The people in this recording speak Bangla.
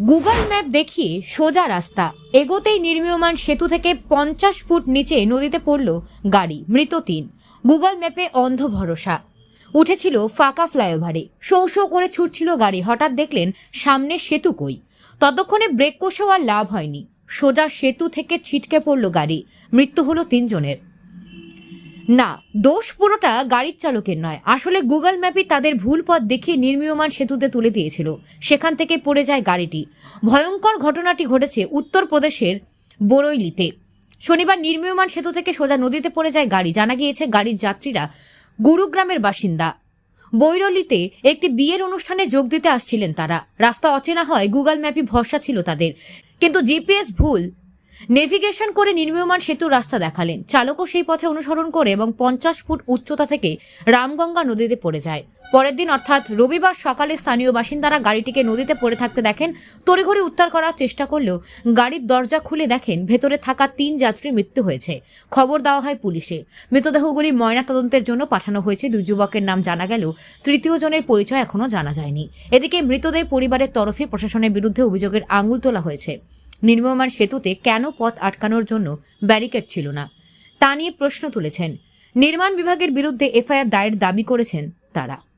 গুগল ম্যাপ দেখিয়ে সোজা রাস্তা। এগোতেই নির্মীয়মান সেতু থেকে পঞ্চাশ ফুট নিচে নদীতে পড়ল গাড়ি, মৃত তিন। গুগল ম্যাপে অন্ধ ভরসা। উঠেছিল ফাঁকা ফ্লাইওভারে। শো শো করে ছুটছিল গাড়ি, হঠাৎ দেখলেন সামনে সেতু কই। ততক্ষণে ব্রেক কষেও আর লাভ হয়নি। সোজা সেতু থেকে ছিটকে পড়ল গাড়ি, মৃত্যু হলো তিনজনের। না, দোষ পুরোটা গাড়ির চালকের নয়। আসলে গুগল ম্যাপই তাদের ভুল পথ দেখিয়ে নির্মীয়মান সেতুতে তুলে দিয়েছিল। সেখান থেকে পড়ে যায় গাড়িটি। ভয়ঙ্কর ঘটনাটি ঘটেছে উত্তরপ্রদেশের বরৈলিতে। শনিবার নির্মীয়মান সেতু থেকে সোজা নদীতে পড়ে যায় গাড়ি। জানা গিয়েছে, গাড়ির যাত্রীরা গুরুগ্রামের বাসিন্দা। বৈরলিতে একটি বিয়ের অনুষ্ঠানে যোগ দিতে আসছিলেন তারা। রাস্তা অচেনা হয় গুগল ম্যাপই ভরসা ছিল তাদের। কিন্তু জিপিএস ভুল নেভিগেশন করে নির্মীয়মান সেতুর রাস্তা দেখালেন। চালকও সেই পথে অনুসরণ করে এবং পঞ্চাশ ফুট উচ্চতা থেকে রামগঙ্গা নদীতে পড়ে যায়। পরের দিন অর্থাৎ রবিবার সকালে স্থানীয় বাসিন্দারা গাড়িটিকে নদীতে পড়ে থাকতে দেখেন, তড়িঘড়ি উদ্ধার করার চেষ্টা করলেও গাড়ির দরজা খুলে দেখেন ভেতরে থাকা তিন যাত্রীর মৃত্যু হয়েছে। খবর দেওয়া হয় পুলিশে। মৃতদেহগুলি ময়না তদন্তের জন্য পাঠানো হয়েছে। দুই যুবকের নাম জানা গেলেও তৃতীয় জনের পরিচয় এখনও জানা যায়নি। এদিকে মৃতদের পরিবারের তরফে প্রশাসনের বিরুদ্ধে অভিযোগের আঙুল তোলা হয়েছে। নির্মমান সেতুতে কেন পথ আটকানোর জন্য ব্যারিকেড ছিল না? তা নিয়ে প্রশ্ন তুলেছেন। নির্মাণ বিভাগের বিরুদ্ধে এফআইআর দায়ের দাবি করেছেন তারা।